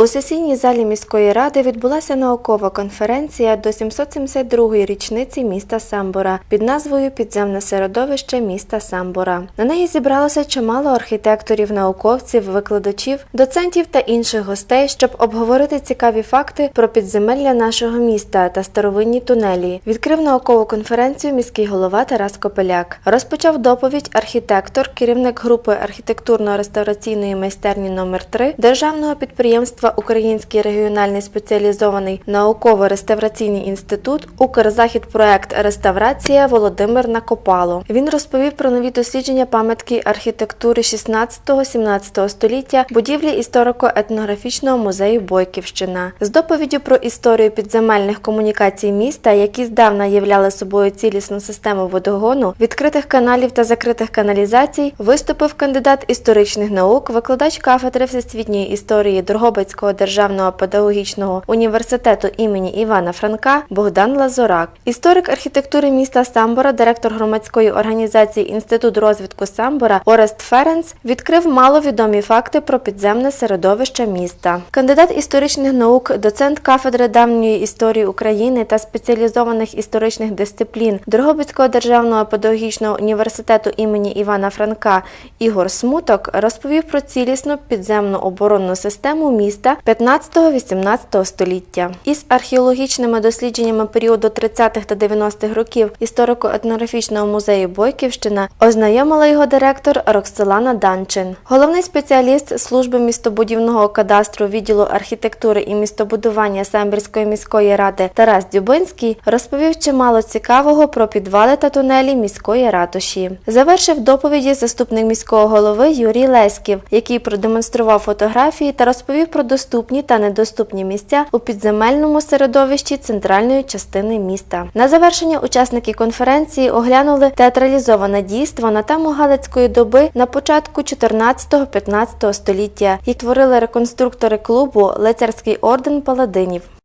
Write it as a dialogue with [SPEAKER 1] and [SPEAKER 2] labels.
[SPEAKER 1] У сесійній залі міської ради відбулася наукова конференція до 772-ї річниці міста Самбора під назвою Підземне середовище міста Самбора. На неї зібралося чимало архітекторів, науковців, викладачів, доцентів та інших гостей, щоб обговорити цікаві факти про підземелля нашого міста та старовинні тунелі. Відкрив наукову конференцію міський голова Тарас Копеляк. Розпочав доповідь архітектор, керівник групи архітектурно-реставраційної майстерні номер 3 державного підприємства Український регіональний спеціалізований науково-реставраційний інститут Укрзахідпроект Реставрація Володимир Накопало. Він розповів про нові дослідження пам'ятки архітектури 16-17 століття будівлі історико-етнографічного музею Бойківщина. З доповіддю про історію підземельних комунікацій міста, які здавна являли собою цілісну систему водогону, відкритих каналів та закритих каналізацій, виступив кандидат історичних наук, викладач кафедри всесвітньої історії Дрогобицького державного педагогічного університету імені Івана Франка Богдан Лазорак, історик архітектури міста Самбора, директор громадської організації Інститут розвитку Самбора Орест Ференц відкрив маловідомі факти про підземне середовище міста. Кандидат історичних наук, доцент кафедри давньої історії України та спеціалізованих історичних дисциплін Дрогобицького державного педагогічного університету імені Івана Франка Ігор Смуток розповів про цілісну підземну оборонну систему міста 15-18 століття. Із археологічними дослідженнями періоду 30-х та 90-х років історико-етнографічного музею Бойківщина ознайомила його директор Роксолана Данчин. Головний спеціаліст служби містобудівного кадастру відділу архітектури і містобудування Самбірської міської ради Тарас Дюбинський розповів чимало цікавого про підвали та тунелі міської ратуші. Завершив доповіді заступник міського голови Юрій Леськів, який продемонстрував фотографії та розповів про доступні та недоступні місця у підземельному середовищі центральної частини міста. На завершення учасники конференції оглянули театралізоване дійство на тему Галицької доби на початку 14-15 століття, і творили реконструктори клубу Лицарський орден паладинів.